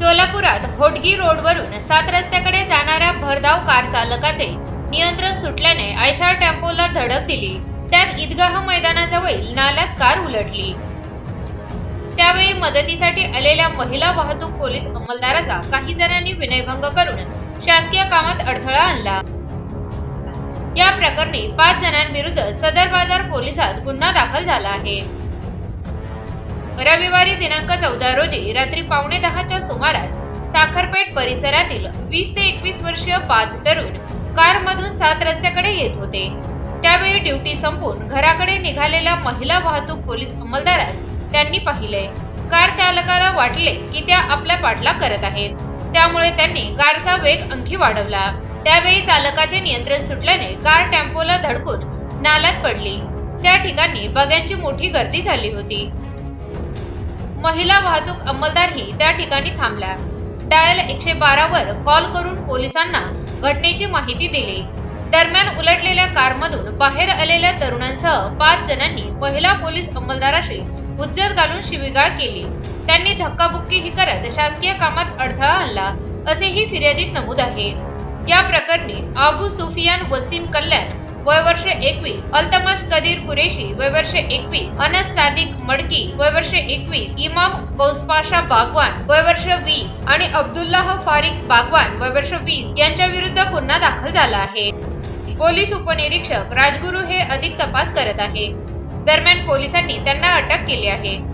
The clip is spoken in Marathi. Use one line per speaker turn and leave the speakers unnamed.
सोलापुरात होटगी रोडवरून सात रस्त्याकडे जाणाऱ्या भरधाव कार चालकाचे नियंत्रण सुटल्याने आयशार टेम्पोला धडक दिली. त्यात ईदगाह मैदानाजवळील नाल्यात कार उलटली. त्यावेळी मदतीसाठी आलेल्या महिला वाहतूक पोलीस अंमलदाराचा काही जणांनी विनयभंग करून शासकीय कामात अडथळा आणला. या प्रकरणी पाच जणांविरुद्ध सदर बाजार पोलिसात गुन्हा दाखल झाला आहे. रविवारी दिनांक चौदा रोजी रात्री पावणे दहाच्या सुमारास साखरपेठ परिसरातील वीस ते एकवीस वर्षीय पाच तरुण कार मधून सात रस्त्याकडे येत होते. त्यावेळी ड्युटी संपून घराकडे निघालेल्या महिला वाहतूक पोलीस अंमलदारास त्यांनी पाहिले. कार चालकाला वाटले की त्या आपल्या पाठलाग करत आहेत. त्यामुळे त्यांनी कारचा वेग आणखी वाढवला. त्यावेळी चालकाचे नियंत्रण सुटल्याने कार टेम्पोला धडकून नाल्यात पडली. त्या ठिकाणी बग्यांची मोठी गर्दी झाली होती. महिला वाहतूक अंमलदारही त्या ठिकाणी थांबला डायल एकशे बारावर कॉल करून पोलिसांना घटनेची माहिती दिली. दरम्यान उलटलेल्या कारमधून बाहेर आलेल्या तरुणांसह पाच जणांनी महिला पोलीस अंमलदाराशी हुज्जत घालून शिवीगाळ केली. त्यांनी धक्काबुक्कीही करत शासकीय कामात अडथळा आणला असेही फिर्यादीत नमूद आहे. या प्रकरणी आबू सुफियान वसीम कल्याण वय वर्ष एकवीस. अल्तमस कदीर कुरेशी वय वर्ष एकवीस. अनस सादिक मडकी वय वर्ष एकवीस. इमाम गौसपाशा बागवान वय वर्ष वीस. आणि अब्दुल्लाह फारिक बागवान वय वर्ष वीस. यांच्या विरुद्ध गुन्हा दाखल झाला आहे. पोलीस उपनिरीक्षक राजगुरू हे अधिक तपास करत आहे. दरम्यान पोलिसांनी त्यांना अटक केली आहे.